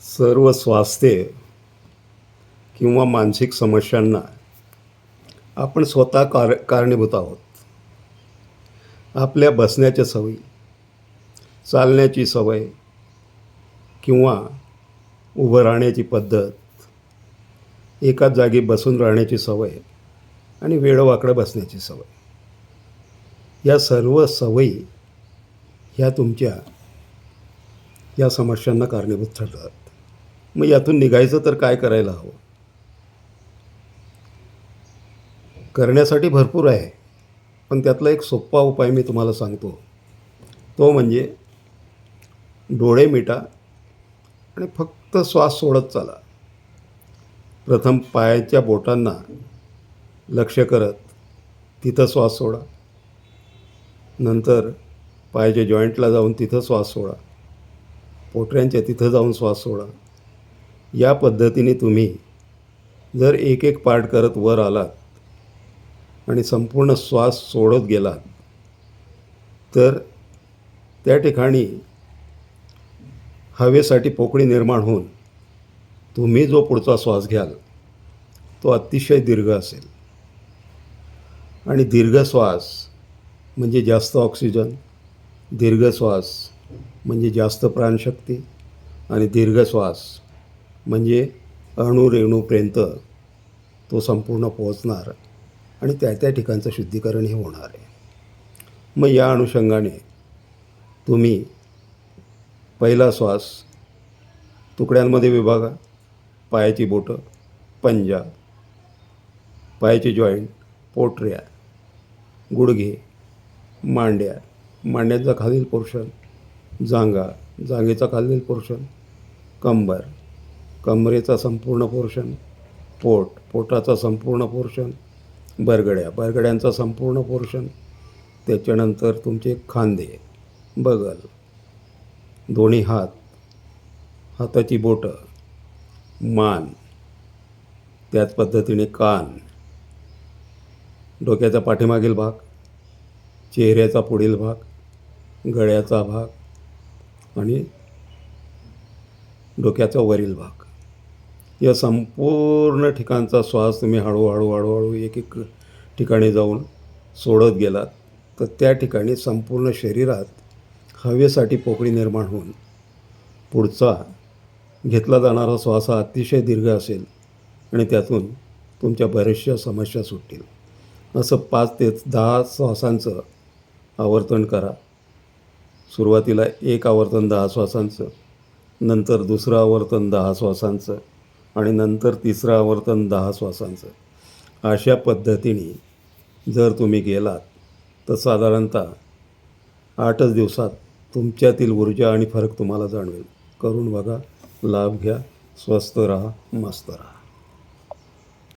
सर्व स्वास्थ्य किंवा मानसिक समस्यांना आपण स्वतः कार कारणीभूत आहोत. आपल्या बसण्याच्या सवयी चालण्याची सवय किंवा उभं राहण्याची पद्धत एकाच जागी बसून राहण्याची सवय आणि वेळोवाकडं बसण्याची सवय. या सर्व सवयी ह्या तुमच्या या समस्यांना कारणीभूत ठरतात. मग यातून निघायचं तर काय करायला हवं? करण्यासाठी भरपूर आहे. पण त्यातला एक सोपा उपाय मी तुम्हाला सांगतो. तो म्हणजे डोळे मिटा आणि फक्त श्वास सोडत चाला. प्रथम पायाच्या बोटांना लक्ष करत तिथं श्वास सोडा. नंतर पायाच्या जॉईंटला जाऊन तिथं श्वास सोडा. पोटऱ्यांच्या तिथं जाऊन श्वास सोडा. या पद्धतीने तुम्ही जर एक एक पार्ट करत वर आलात आणि संपूर्ण श्वास सोडत गेलात तर त्या ठिकाणी हवेसाठी पोकळी निर्माण होऊन तुम्ही जो पुढचा श्वास घ्याल तो अतिशय दीर्घ असेल. आणि दीर्घ श्वास म्हणजे जास्त ऑक्सिजन दीर्घ श्वास म्हणजे जास्त प्राणशक्ती आणि दीर्घ श्वास म्हणजे अणुरेणूपर्यंत तो संपूर्ण पोहोचणार आणि त्या त्या ठिकाणचं शुद्धीकरण हे होणार आहे. मग या अनुषंगाने तुम्ही पहिला श्वास तुकड्यांमध्ये विभागा पायाची बोटं पंजा पायाचे जॉईंट पोटऱ्या गुडघे मांड्या मांड्यांचा खालील पोर्शन जांगा जांगेचा खालील पोर्शन कंबर कमरेचा संपूर्ण पोर्शन पोट पोटाचा संपूर्ण पोर्शन बरगड्या बरगड्यांचा संपूर्ण पोर्शन त्याच्यानंतर तुमचे खांदे बगल दोन्ही हात हाताची बोटं मान त्याच पद्धतीने कान डोक्याचा पाठीमागील भाग चेहऱ्याचा पुढील भाग गळ्याचा भाग आणि डोक्याचा वरील भाग. या संपूर्ण ठिकाणचा श्वास तुम्ही हळूहळू हळूहळू एक एक ठिकाणी जाऊन सोडत गेलात. तर त्या ठिकाणी संपूर्ण शरीरात हवेसाठी पोकळी निर्माण होऊन पुढचा घेतला जाणारा श्वास हा अतिशय दीर्घ असेल आणि त्यातून तुमच्या बऱ्याचशा समस्या सुटतील. असं पाच ते दहा श्वासांचं आवर्तन करा. सुरुवातीला एक आवर्तन दहा श्वासांचं नंतर दुसरं आवर्तन दहा श्वासांचं आणि नंतर तिसरं आवर्तन दहा श्वासांचं. अशा पद्धतीने जर तुम्ही गेलात तर साधारणतः आठच दिवसात तुमच्यातील ऊर्जा आणि फरक तुम्हाला जाणवेल. करून बघा लाभ घ्या स्वस्त राहा मस्त राहा.